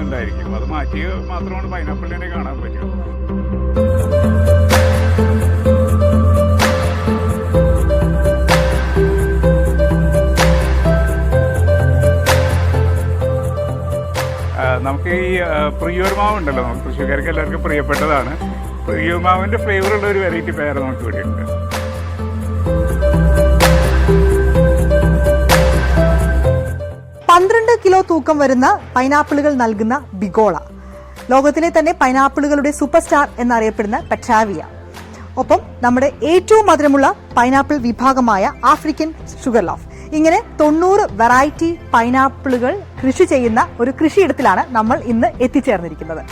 കാണുന്നുണ്ടായിരിക്കും അത് മാറ്റി മാത്രമാണ് പൈനാപ്പിളിനെ കാണാൻ പറ്റും. നമുക്ക് ഈ പ്രിയൂർ മാവ് ഉണ്ടല്ലോ. നമുക്ക് കൃഷിക്കാർക്ക് എല്ലാവർക്കും പ്രിയപ്പെട്ടതാണ്. പ്രിയൂർ ഫ്ലേവർ ഉള്ള ഒരു വെറൈറ്റി പേര് നമുക്ക് ഉണ്ട്. കിലോ തൂക്കം വരുന്ന പൈനാപ്പിളുകൾ നൽകുന്ന ബിഗോള. ലോകത്തിലെ തന്നെ പൈനാപ്പിളുകളുടെ സൂപ്പർ സ്റ്റാർ എന്നറിയപ്പെടുന്ന പെട്രാവിയ. ഒപ്പം നമ്മുടെ ഏറ്റവും മധുരമുള്ള പൈനാപ്പിൾ വിഭാഗമായ ആഫ്രിക്കൻ ഷുഗർ ലോഫ്. ഇങ്ങനെ തൊണ്ണൂറ് വെറൈറ്റി പൈനാപ്പിളുകൾ കൃഷി ചെയ്യുന്ന ഒരു കൃഷിയിടത്തിലാണ് നമ്മൾ ഇന്ന് എത്തിച്ചേർന്നിരിക്കുന്നത്.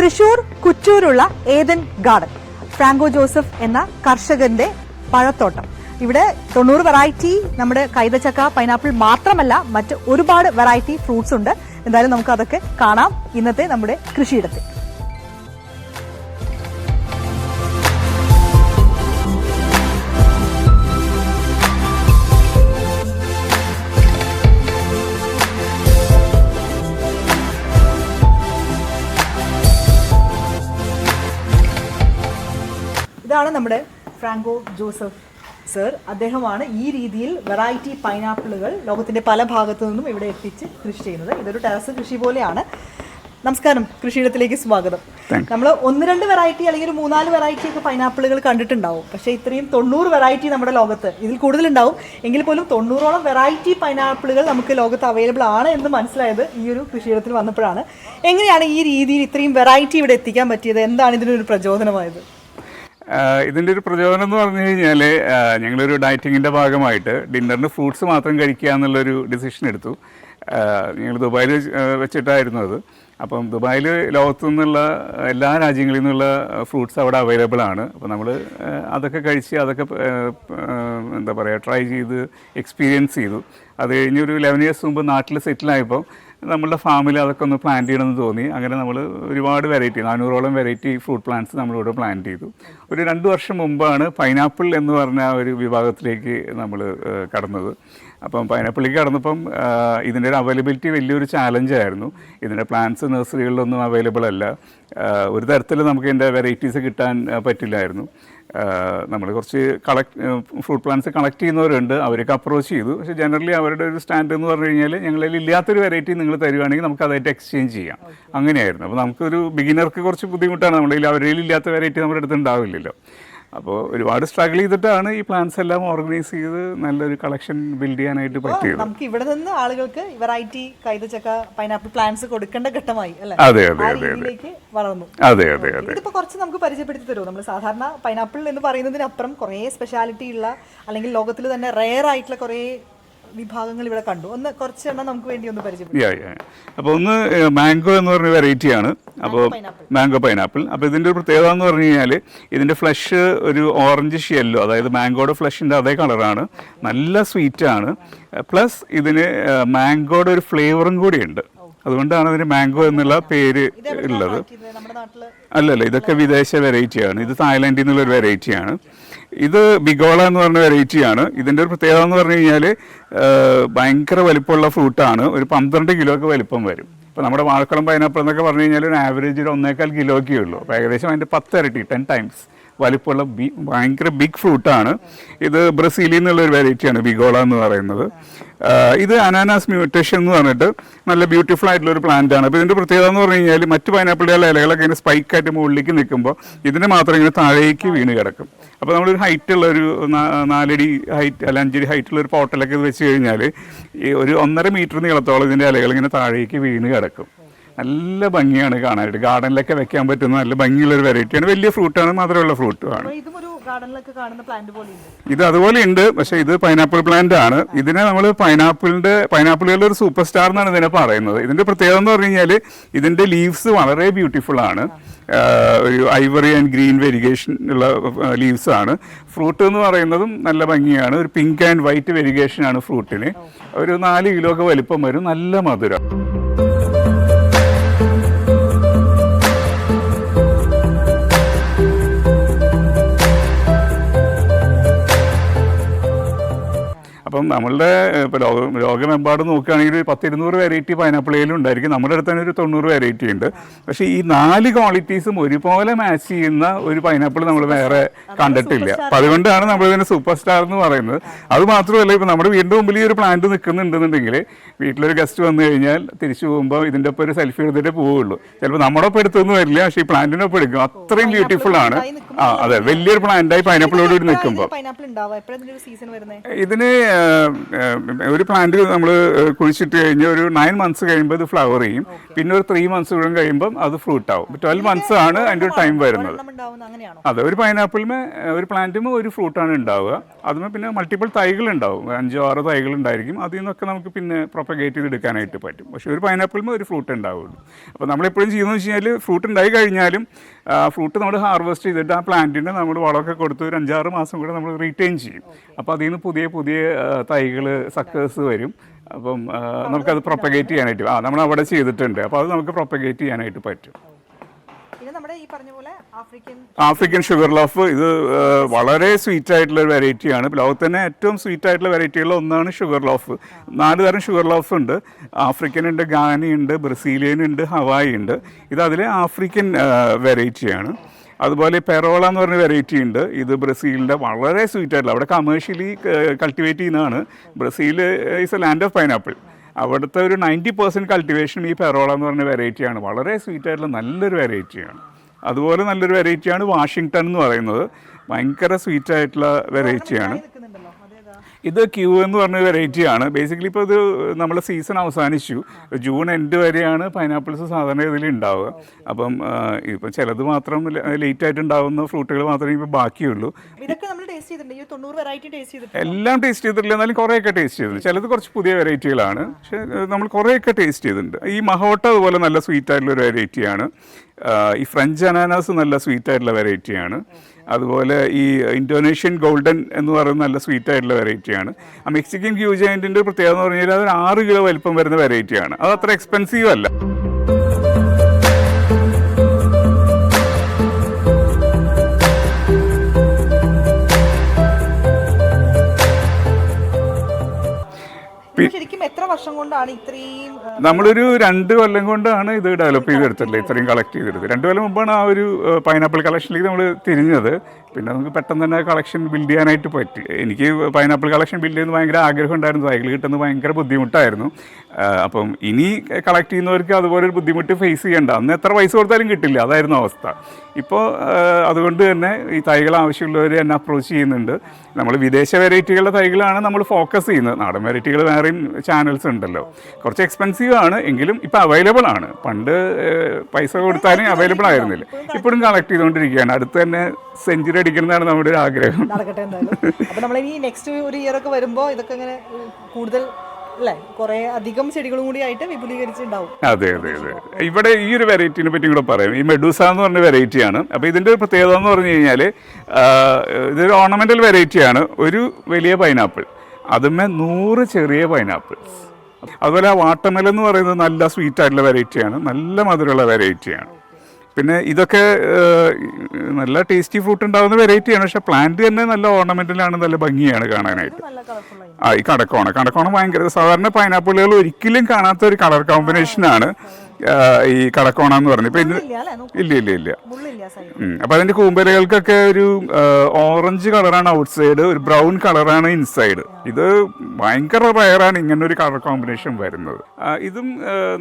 തൃശൂർ കുറ്റൂരുള്ള ഏതൻ ഗാർഡൻ. ഫ്രാങ്കോ ജോസഫ് എന്ന കർഷകന്റെ പഴത്തോട്ടം. ഇവിടെ തൊണ്ണൂറ് വെറൈറ്റി നമ്മുടെ കൈതച്ചക്ക പൈനാപ്പിൾ മാത്രമല്ല മറ്റ് ഒരുപാട് വെറൈറ്റി ഫ്രൂട്ട്സ് ഉണ്ട്. എന്തായാലും നമുക്ക് അതൊക്കെ കാണാം ഇന്നത്തെ നമ്മുടെ കൃഷിയിടത്തിൽ. ഇതാണ് നമ്മുടെ ഫ്രാങ്കോ ജോസഫ് സർ. അദ്ദേഹമാണ് ഈ രീതിയിൽ വെറൈറ്റി പൈനാപ്പിളുകൾ ലോകത്തിന്റെ പല ഭാഗത്തു നിന്നും ഇവിടെ എത്തിച്ച് കൃഷി ചെയ്യുന്നത്. ഇതൊരു ടെറസ് കൃഷി പോലെയാണ്. നമസ്കാരം. കൃഷിയിടത്തിലേക്ക് സ്വാഗതം. നമ്മൾ ഒന്ന് രണ്ട് വെറൈറ്റി അല്ലെങ്കിൽ ഒരു മൂന്നാൽ വെറൈറ്റി ഒക്കെ പൈനാപ്പിളുകൾ കണ്ടിട്ടുണ്ടാവും. പക്ഷേ ഇത്രയും തൊണ്ണൂറ് വെറൈറ്റി നമ്മുടെ ലോകത്ത് ഇതിൽ കൂടുതലുണ്ടാവും. എങ്കിൽ പോലും തൊണ്ണൂറോളം വെറൈറ്റി പൈനാപ്പിളുകൾ നമുക്ക് ലോകത്ത് അവൈലബിൾ ആണ് എന്ന് മനസ്സിലായത് ഈ ഒരു കൃഷിയിടത്തിൽ വന്നപ്പോഴാണ്. എങ്ങനെയാണ് ഈ രീതിയിൽ ഇത്രയും വെറൈറ്റി ഇവിടെ എത്തിക്കാൻ പറ്റിയത്? എന്താണ് ഇതിനൊരു പ്രചോദനമായത്? ഇതിന്റെ ഒരു പ്രചോദനം എന്ന് പറഞ്ഞു കഴിഞ്ഞാൽ ഞങ്ങളൊരു ഡയറ്റിങ്ങിന്റെ ഭാഗമായിട്ട് ഡിന്നറിന് ഫ്രൂട്ട്സ് മാത്രം കഴിക്കുക എന്നുള്ളൊരു ഡിസിഷൻ എടുത്തു. ഞങ്ങൾ ദുബായിൽ വെച്ചിട്ടായിരുന്നു അത്. അപ്പം ദുബായിൽ ലോകത്തു നിന്നുള്ള എല്ലാ രാജ്യങ്ങളിൽ നിന്നുള്ള ഫ്രൂട്ട്സ് അവിടെ അവൈലബിൾ ആണ്. അപ്പോൾ നമ്മൾ അതൊക്കെ കഴിച്ച് അതൊക്കെ എന്താ പറയുക ട്രൈ ചെയ്ത് എക്സ്പീരിയൻസ് ചെയ്തു. അത് കഴിഞ്ഞ് ഒരു ലെവൻ ഇയേഴ്സ് മുമ്പ് നാട്ടിൽ സെറ്റിലായപ്പോൾ നമ്മളുടെ ഫാമിൽ അതൊക്കെ ഒന്ന് പ്ലാന്റ് ചെയ്യണമെന്ന് തോന്നി. അങ്ങനെ നമ്മൾ ഒരുപാട് വെറൈറ്റി നാനൂറോളം വെറൈറ്റി ഫ്രൂട്ട് പ്ലാന്റ്സ് നമ്മളിവിടെ പ്ലാന്റ് ചെയ്തു. ഒരു രണ്ട് വർഷം മുമ്പാണ് പൈനാപ്പിൾ എന്ന് പറഞ്ഞ ഒരു വിഭാഗത്തിലേക്ക് നമ്മൾ കടന്നത്. അപ്പം പൈനാപ്പിളിലേക്ക് കടന്നപ്പം ഇതിന്റെ ഒരു അവൈലബിലിറ്റി വലിയൊരു ചാലഞ്ചായിരുന്നു ഇതിന്റെ പ്ലാന്റ്സ് നഴ്സറികളിലൊന്നും അവൈലബിൾ അല്ല. ഒരു തരത്തിൽ നമുക്ക് ഇതിന്റെ വെറൈറ്റീസ് കിട്ടാൻ പറ്റില്ലായിരുന്നു. നമ്മൾ കുറച്ച് കളക്ട് ഫ്രൂട്ട് പ്ലാന്റ്സ് കളക്ട് ചെയ്യുന്നവരുണ്ട്. അവരൊക്കെ അപ്രോച്ച് ചെയ്തു. പക്ഷേ ജനറലി അവരുടെ ഒരു സ്റ്റാൻഡ് എന്ന് പറഞ്ഞു കഴിഞ്ഞാൽ ഞങ്ങളിൽ ഇല്ലാത്തൊരു വെറൈറ്റി നിങ്ങൾ തരുവാണെങ്കിൽ നമുക്ക് അതായിട്ട് എക്സ്ചേഞ്ച് ചെയ്യാം. അങ്ങനെയായിരുന്നു. അപ്പോൾ നമുക്കൊരു ബിഗിനർക്ക് കുറച്ച് ബുദ്ധിമുട്ടാണ്. നമ്മുടെ അവരിൽ അവരുടെ ഇല്ലാത്ത വെറൈറ്റി നമ്മുടെ അടുത്ത് ഉണ്ടാവില്ലല്ലോ. അപ്പോൾ ഒരുപാട് സ്ട്രഗിൾ ചെയ്തിട്ടാണ് ഈ പ്ലാൻസ് എല്ലാം ഓർഗനൈസ് ചെയ്ത് നല്ലൊരു കളക്ഷൻ ബിൽഡ് ചെയ്യാനായിട്ട് പറ്റിയത്. നമുക്ക് ഇവിടെ നിന്ന് ആളുകൾക്ക് വെറൈറ്റി കൈതച്ചക്ക പൈനാപ്പിൾ പ്ലാന്റ്സ് കൊടുക്കേണ്ട ഘട്ടമായി അല്ലേ? അതെ അതെ അതെ വളർന്നു. അതെ അതെ അതെ. ഇതിപ്പോ കുറച്ച് നമുക്ക് പരിചയപ്പെടുത്തി തരുമോ? നമ്മൾ സാധാരണ പൈനാപ്പിൾ എന്ന് പറയുന്നതിനപ്പുറം കുറേ സ്പെഷ്യാലിറ്റി ഉള്ള അല്ലെങ്കിൽ ലോകത്തിൽ തന്നെ റെയർ ആയിട്ടുള്ള കുറേ വിഭാഗങ്ങൾ ഇവിടെ കണ്ടു. ഒന്ന് കുറച്ചെണ്ണം നമുക്ക് വേണ്ടി ഒന്ന് യാ അപ്പോൾ ഒന്ന് മാംഗോ എന്ന് പറഞ്ഞ വെറൈറ്റിയാണ് അപ്പോൾ മാംഗോ പൈനാപ്പിൾ അപ്പോൾ ഇതിന്റെ ഒരു പ്രത്യേകത എന്ന് പറഞ്ഞു കഴിഞ്ഞാൽ ഇതിന്റെ ഫ്ലഷ് ഒരു ഓറഞ്ച് ഷെല്ലോ അതായത് മാംഗോയുടെ ഫ്ലഷിന്റെ അതേ കളറാണ് നല്ല സ്വീറ്റാണ് പ്ലസ് ഇതിന് മാംഗോയുടെ ഒരു ഫ്ലേവറും കൂടിയുണ്ട് അതുകൊണ്ടാണ് അതിന് മാംഗോ എന്നുള്ള പേര് ഉള്ളത്. അല്ലല്ല ഇതൊക്കെ വിദേശ വെറൈറ്റിയാണ്. ഇത് തായ്ലൻഡിൽ നിന്നുള്ള ഒരു വെറൈറ്റിയാണ്. ഇത് ബിഗോള എന്ന് പറഞ്ഞ വെറൈറ്റിയാണ്. ഇതിന്റെ ഒരു പ്രത്യേകത എന്ന് പറഞ്ഞു കഴിഞ്ഞാൽ ഭയങ്കര വലിപ്പമുള്ള ഫ്രൂട്ടാണ്. ഒരു പന്ത്രണ്ട് കിലോ ഒക്കെ വലിപ്പം വരും. ഇപ്പോൾ നമ്മുടെ വാഴക്കുളം പൈനാപ്പിൾ എന്നൊക്കെ പറഞ്ഞു കഴിഞ്ഞാൽ ഒരു ആവറേജ് ഒരു ഒന്നേക്കാൽ കിലോക്കേ ഉള്ളൂ. അപ്പോൾ ഏകദേശം അതിന്റെ പത്ത് ഇരട്ടി ടെൻ ടൈംസ് വലിപ്പമുള്ള ബി ഭയങ്കര ബിഗ് ഫ്രൂട്ടാണ് ഇത് ബ്രസീലിൽ നിന്നുള്ള ഒരു വെറൈറ്റിയാണ് ബിഗോള എന്ന് പറയുന്നത്. ഇത് അനാനാസ് മ്യൂട്ടേഷൻ എന്ന് പറഞ്ഞിട്ട് നല്ല ബ്യൂട്ടിഫുൾ ആയിട്ടുള്ള ഒരു പ്ലാന്റ് ആണ്. അപ്പോൾ ഇതിന്റെ പ്രത്യേകത എന്ന് പറഞ്ഞു കഴിഞ്ഞാൽ മറ്റ് പൈനാപ്പിളുകളുടെ ഇലകളൊക്കെ ഇങ്ങനെ സ്പൈക്കായിട്ട് മുകളിലേക്ക് നിൽക്കുമ്പോൾ ഇതിന് മാത്രം ഇങ്ങനെ താഴേക്ക് വീണ് കിടക്കും. അപ്പോൾ നമ്മളൊരു ഹൈറ്റ് ഉള്ള ഒരു നാലടി ഹൈറ്റ് അല്ല അഞ്ചടി ഹൈറ്റുള്ള ഒരു പോട്ടലൊക്കെ വെച്ച് കഴിഞ്ഞാൽ ഈ ഒരു ഒന്നര മീറ്റർ നീളത്തോളം ഇതിന്റെ ഇലകൾ ഇങ്ങനെ താഴേക്ക് വീണ് കിടക്കും. നല്ല ഭംഗിയാണ് കാണാനായിട്ട്. ഗാർഡനിലൊക്കെ വെക്കാൻ പറ്റുന്ന നല്ല ഭംഗിയുള്ള ഒരു വെറൈറ്റിയാണ് വലിയ ഫ്രൂട്ടാണ് മധുരമുള്ള ഫ്രൂട്ടുമാണ് ഗാർഡനിലൊക്കെ കാണുന്ന പ്ലാന്റ് ഇത് അതുപോലെ ഉണ്ട് പക്ഷെ ഇത് പൈനാപ്പിൾ പ്ലാന്റ് ആണ്. ഇതിനെ നമ്മൾ പൈനാപ്പിളിന്റെ പൈനാപ്പിളുകളുടെ ഒരു സൂപ്പർ സ്റ്റാർ എന്നാണ് ഇതിനെ പറയുന്നത്. ഇതിന്റെ പ്രത്യേകത എന്ന് പറഞ്ഞു കഴിഞ്ഞാൽ ഇതിന്റെ ലീവ്സ് വളരെ ബ്യൂട്ടിഫുൾ ആണ്. ഒരു ഐവറി ആൻഡ് ഗ്രീൻ വെരിഗേഷൻ ഉള്ള ലീവ്സ് ആണ്. ഫ്രൂട്ട് എന്ന് പറയുന്നതും നല്ല ഭംഗിയാണ്. ഒരു പിങ്ക് ആൻഡ് വൈറ്റ് വെരിഗേഷൻ ആണ് ഫ്രൂട്ടിന് ഒരു നാല് കിലോ ഒക്കെ വലിപ്പം വരും. നല്ല മധുരം. അപ്പം നമ്മളുടെ ഇപ്പോൾ ലോക ലോകമെമ്പാടും നോക്കുകയാണെങ്കിൽ ഒരു പത്ത് ഇരുന്നൂറ് വെറൈറ്റി പൈനാപ്പിളുകളും ഉണ്ടായിരിക്കും. നമ്മുടെ അടുത്ത് തന്നെ ഒരു തൊണ്ണൂറ് വെറൈറ്റി ഉണ്ട്. പക്ഷേ ഈ നാല് ക്വാളിറ്റീസും ഒരുപോലെ മാച്ച് ചെയ്യുന്ന ഒരു പൈനാപ്പിൾ നമ്മൾ വേറെ കണ്ടിട്ടില്ല. അപ്പം അതുകൊണ്ടാണ് നമ്മൾ ഇതിനെ സൂപ്പർ സ്റ്റാർ എന്ന് പറയുന്നത്. അത് മാത്രമല്ല ഇപ്പം നമ്മുടെ വീടിന്റെ മുമ്പിൽ ഈ ഒരു പ്ലാന്റ് നിൽക്കുന്നുണ്ടെന്നുണ്ടെങ്കിൽ വീട്ടിലൊരു ഗസ്റ്റ് വന്നു കഴിഞ്ഞാൽ തിരിച്ചു പോകുമ്പോൾ ഇതിന്റെ ഒപ്പം ഒരു സെൽഫി എടുത്തിട്ടേ പോവുള്ളൂ. ചിലപ്പോൾ നമ്മുടെ ഒപ്പം എടുത്തൊന്നും വരില്ല പക്ഷേ ഈ പ്ലാന്റിനൊപ്പം എടുക്കും. അത്രയും ബ്യൂട്ടിഫുൾ ആണ്. ആ അതെ വലിയൊരു പ്ലാന്റായി പൈനാപ്പിളോട് കൂടി നിൽക്കുമ്പോൾ. പൈനാപ്പിൾ ഇതിന് ഒരു പ്ലാന്റ് നമ്മൾ കുഴിച്ചിട്ട് കഴിഞ്ഞ് ഒരു നയൻ മന്ത്സ് കഴിയുമ്പോൾ ഇത് ഫ്ലവർ ചെയ്യും. പിന്നെ ഒരു ത്രീ മന്ത്സ് കൂടെ കഴിയുമ്പോൾ അത് ഫ്രൂട്ട് ആവും. ട്വൽവ് മന്ത്സ് ആണ് അതിന്റെ ഒരു ടൈം വരുന്നത്. അതെ ഒരു പൈനാപ്പിളിന് ഒരു പ്ലാന്റും ഒരു ഫ്രൂട്ടാണ് ഉണ്ടാവുക. അതിന് പിന്നെ മൾട്ടിപ്പിൾ തൈകൾ ഉണ്ടാവും. അഞ്ചോ ആറോ തൈകൾ ഉണ്ടായിരിക്കും. അതിൽ നിന്നൊക്കെ നമുക്ക് പിന്നെ പ്രൊപ്പഗേറ്റ് ചെയ്ത് എടുക്കാനായിട്ട് പറ്റും. പക്ഷേ ഒരു പൈനാപ്പിളിന് ഒരു ഫ്രൂട്ട് ഉണ്ടാവുള്ളൂ. അപ്പോൾ നമ്മളെപ്പോഴും ചെയ്യുന്നത് വെച്ച് കഴിഞ്ഞാൽ ഫ്രൂട്ട് ഉണ്ടായി കഴിഞ്ഞാലും ഫ്രൂട്ട് നമ്മൾ ഹാർവെസ്റ്റ് ചെയ്തിട്ട് ആ പ്ലാന്റിന് നമ്മൾ വളമൊക്കെ കൊടുത്ത് ഒരു അഞ്ചാറ് മാസം കൂടെ നമ്മൾ റീറ്റെയിൻ ചെയ്യും. അപ്പോൾ അതിൽ നിന്ന് പുതിയ പുതിയ തൈകൾ സക്കേഴ്സ് വരും. അപ്പം നമുക്കത് പ്രൊപ്പഗേറ്റ് ചെയ്യാനായിട്ട് ആ നമ്മൾ അവിടെ ചെയ്തിട്ടുണ്ട്. അപ്പോൾ അത് നമുക്ക് പ്രൊപ്പഗേറ്റ് ചെയ്യാനായിട്ട് പറ്റും. ആഫ്രിക്കൻ ഷുഗർ ലോഫ് ഇത് വളരെ സ്വീറ്റ് ആയിട്ടുള്ള ഒരു വെറൈറ്റിയാണ് ലോകത്ത് തന്നെ ഏറ്റവും സ്വീറ്റ് ആയിട്ടുള്ള വെറൈറ്റികളിൽ ഒന്നാണ് ഷുഗർ ലോഫ് നാല് തരം ഷുഗർ ലോഫ് ഉണ്ട്. ആഫ്രിക്കൻ ഉണ്ട് ഗാനി ഉണ്ട് ബ്രസീലിയൻ ഉണ്ട് ഹവായി ഉണ്ട്. ഇത് അതിലെ ആഫ്രിക്കൻ വെറൈറ്റിയാണ് അതുപോലെ പെറോള എന്ന് പറഞ്ഞ വെറൈറ്റി ഉണ്ട്. ഇത് ബ്രസീലിന്റെ വളരെ സ്വീറ്റ് ആയിട്ടുള്ള അവിടെ കമേഴ്ഷ്യലി കൾട്ടിവേറ്റ് ചെയ്യുന്നതാണ്. Brazil is a land of pineapple അവിടുത്തെ ഒരു നയന്റി പെർസെന്റ് കൾട്ടിവേഷൻ ഈ പെറോള എന്ന് പറഞ്ഞ വെറൈറ്റിയാണ് വളരെ സ്വീറ്റ് ആയിട്ടുള്ള നല്ലൊരു വെറൈറ്റിയാണ് അതുപോലെ നല്ലൊരു വെറൈറ്റിയാണ് വാഷിങ്ടൺ എന്ന് പറയുന്നത്. ഭയങ്കര സ്വീറ്റ് ആയിട്ടുള്ള വെറൈറ്റിയാണ് ഇത് ക്യൂ എന്ന് പറഞ്ഞ വെറൈറ്റിയാണ് ബേസിക്കലി ഇപ്പോൾ ഇത് നമ്മൾ സീസൺ അവസാനിച്ചു. ജൂൺ എൻഡ് വരെയാണ് പൈനാപ്പിൾസ് സാധാരണ ഇതിൽ ഉണ്ടാവുക അപ്പം ഇപ്പം ചിലത് മാത്രം ലേറ്റ് ആയിട്ട് ഉണ്ടാവുന്ന ഫ്രൂട്ടുകൾ മാത്രമേ ഇപ്പോൾ ബാക്കിയുള്ളൂ. എല്ലാം ടേസ്റ്റ് ചെയ്തിട്ടില്ല. എന്നാലും കുറേയൊക്കെ ടേസ്റ്റ് ചെയ്തിട്ടുണ്ട്. ചിലത് കുറച്ച് പുതിയ വെറൈറ്റികളാണ് പക്ഷേ നമ്മൾ കുറേയൊക്കെ ടേസ്റ്റ് ചെയ്തിട്ടുണ്ട്. ഈ മഹോട്ട അതുപോലെ നല്ല സ്വീറ്റ് ആയിട്ടുള്ള ഒരു വെറൈറ്റിയാണ് ഈ ഫ്രഞ്ച് അനാനാസ് നല്ല സ്വീറ്റ് ആയിട്ടുള്ള വെറൈറ്റിയാണ് അതുപോലെ ഈ ഇൻഡോനേഷ്യൻ ഗോൾഡൻ എന്ന് പറയുന്ന നല്ല സ്വീറ്റ് ആയിട്ടുള്ള വെറൈറ്റിയാണ് ആ മെക്സിക്കൻ ക്യൂ ജയന്റിന്റെ പ്രത്യേകത എന്ന് പറഞ്ഞാൽ അതൊരു ആറ് കിലോ വലിപ്പം വരുന്ന വെറൈറ്റിയാണ് അത് അത്ര എക്സ്പെൻസീവ് അല്ല. ശരിക്കും എത്ര വർഷം കൊണ്ടാണ് ഇത്രയും നമ്മളൊരു രണ്ട് കൊല്ലം കൊണ്ടാണ് ഇത് ഡെവലപ്പ് ചെയ്തെടുത്തിട്ടുള്ളത് ഇത്രയും കളക്ട് ചെയ്തെടുത്തത്. രണ്ട് കൊല്ലം മുമ്പാണ് ആ ഒരു പൈനാപ്പിൾ കളക്ഷനിലേക്ക് നമ്മൾ തിരിഞ്ഞത്. പിന്നെ നമുക്ക് പെട്ടെന്ന് തന്നെ കളക്ഷൻ ബിൽഡ് ചെയ്യാനായിട്ട് പറ്റി. എനിക്ക് പൈനാപ്പിൾ കളക്ഷൻ ബിൽഡ് ചെയ്യുന്ന ഭയങ്കര ആഗ്രഹം ഉണ്ടായിരുന്നു. സൈക്കിൾ കിട്ടുന്നത് ഭയങ്കര ബുദ്ധിമുട്ടായിരുന്നു. അപ്പം ഇനി കളക്ട് ചെയ്യുന്നവർക്ക് അതുപോലെ ഒരു ബുദ്ധിമുട്ട് ഫേസ് ചെയ്യേണ്ട. അന്ന് എത്ര പൈസ കൊടുത്താലും കിട്ടില്ല. അതായിരുന്നു അവസ്ഥ. ഇപ്പോൾ അതുകൊണ്ട് തന്നെ ഈ തൈകൾ ആവശ്യമുള്ളവർ എന്നെ അപ്രോച്ച് ചെയ്യുന്നുണ്ട്. നമ്മൾ വിദേശ വെറൈറ്റികളുടെ തൈകളാണ് നമ്മൾ ഫോക്കസ് ചെയ്യുന്നത്. നാടൻ വെറൈറ്റികൾ വേറെയും ചാനൽസ് ഉണ്ടല്ലോ. കുറച്ച് എക്സ്പെൻസീവ് ആണ് എങ്കിലും ഇപ്പോൾ അവൈലബിൾ ആണ്. പണ്ട് പൈസ കൊടുത്താലും അവൈലബിൾ ആയിരുന്നില്ല. ഇപ്പോഴും കളക്ട് ചെയ്തുകൊണ്ടിരിക്കുകയാണ്. അടുത്ത് തന്നെ സെഞ്ചുറി അടിക്കുന്നതാണ് നമ്മുടെ ഒരു ആഗ്രഹം. നടക്കട്ടെ എന്തായാലും. അപ്പോൾ നമ്മൾ ഇനി നെക്സ്റ്റ് ഒരു ഇയർ ഒക്കെ ഇതൊക്കെ ഇങ്ങനെ കൂടുതൽ അല്ലേ? കുറെ അധികം ചെടികളും കൂടി ആയിട്ട് വിപുലീകരിച്ചിട്ടുണ്ടാവും. അതെ അതെ അതെ. ഇവിടെ ഈ ഒരു വെറൈറ്റിനെ പറ്റി കൂടെ പറയാം. ഈ മെഡൂസ എന്ന് പറഞ്ഞ വെറൈറ്റിയാണ് അപ്പോൾ ഇതിന്റെ ഒരു പ്രത്യേകത എന്ന് പറഞ്ഞു കഴിഞ്ഞാൽ ഇതൊരു ഓർണമെന്റൽ വെറൈറ്റിയാണ് ഒരു വലിയ പൈനാപ്പിൾ അതുമേ നൂറ് ചെറിയ പൈനാപ്പിൾസ് അതുപോലെ ആ വാട്ടർമെലൻ എന്ന് പറയുന്നത് നല്ല സ്വീറ്റ് ആയിട്ടുള്ള വെറൈറ്റിയാണ് നല്ല മധുരമുള്ള വെറൈറ്റിയാണ് പിന്നെ ഇതൊക്കെ നല്ല ടേസ്റ്റി ഫ്രൂട്ട് ഉണ്ടാകുന്ന വെറൈറ്റിയാണ് പക്ഷെ പ്ലാന്റ് തന്നെ നല്ല ഓർണമെന്റിലാണ് നല്ല ഭംഗിയാണ് കാണാനായിട്ട്. ആ ഈ കടക്കോണ. കടക്കോണം ഭയങ്കര സാധാരണ പൈനാപ്പിളുകൾ ഒരിക്കലും കാണാത്ത ഒരു കളർ കോമ്പിനേഷനാണ് ഈ കടക്കോണ എന്ന് പറഞ്ഞു. ഇപ്പൊ ഇല്ല ഇല്ല ഇല്ല. അപ്പൊ അതിന്റെ കൂമ്പരകൾക്കൊക്കെ ഒരു ഓറഞ്ച് കളറാണ് ഔട്ട് സൈഡ് ഒരു ബ്രൗൺ കളറാണ് ഇൻസൈഡ് ഇത് ഭയങ്കര റയറാണ് ഇങ്ങനെ ഒരു കളർ കോമ്പിനേഷൻ വരുന്നത്. ഇതും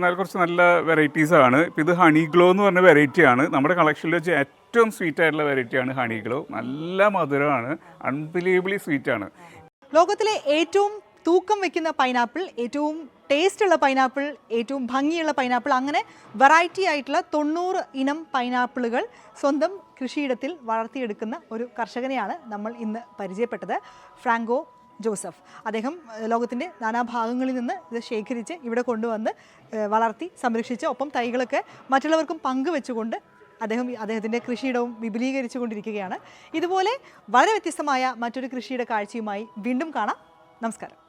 നല്ല കുറച്ച് നല്ല വെറൈറ്റീസ് ആണ്. ഇപ്പൊ ഇത് ഹണി ഗ്ലോ എന്ന് പറഞ്ഞ വെറൈറ്റി ആണ്. നമ്മുടെ കളക്ഷനിൽ വെച്ച് ഏറ്റവും സ്വീറ്റ് ആയിട്ടുള്ള വെറൈറ്റിയാണ് ഹണി ഗ്ലോ നല്ല മധുരമാണ്. അൺബിലീവബിളി സ്വീറ്റ് ആണ്. ലോകത്തിലെ ഏറ്റവും തൂക്കം വെക്കുന്ന പൈനാപ്പിൾ ഏറ്റവും ടേസ്റ്റ് ഉള്ള പൈനാപ്പിൾ ഏറ്റവും ഭംഗിയുള്ള പൈനാപ്പിൾ അങ്ങനെ വെറൈറ്റി ആയിട്ടുള്ള തൊണ്ണൂറ് ഇനം പൈനാപ്പിളുകൾ സ്വന്തം കൃഷിയിടത്തിൽ വളർത്തിയെടുക്കുന്ന ഒരു കർഷകനെയാണ് നമ്മൾ ഇന്ന് പരിചയപ്പെട്ടത് ഫ്രാങ്കോ ജോസഫ്. അദ്ദേഹം ലോകത്തിന്റെ നാനാഭാഗങ്ങളിൽ നിന്ന് ഇത് ശേഖരിച്ച് ഇവിടെ കൊണ്ടുവന്ന് വളർത്തി സംരക്ഷിച്ച് ഒപ്പം തൈകളൊക്കെ മറ്റുള്ളവർക്കും പങ്കുവെച്ചുകൊണ്ട് അദ്ദേഹം അദ്ദേഹത്തിന്റെ കൃഷിയിടവും വിപുലീകരിച്ചു കൊണ്ടിരിക്കുകയാണ് ഇതുപോലെ വളരെ വ്യത്യസ്തമായ മറ്റൊരു കൃഷിയുടെ കാഴ്ചയുമായി വീണ്ടും കാണാം. നമസ്കാരം.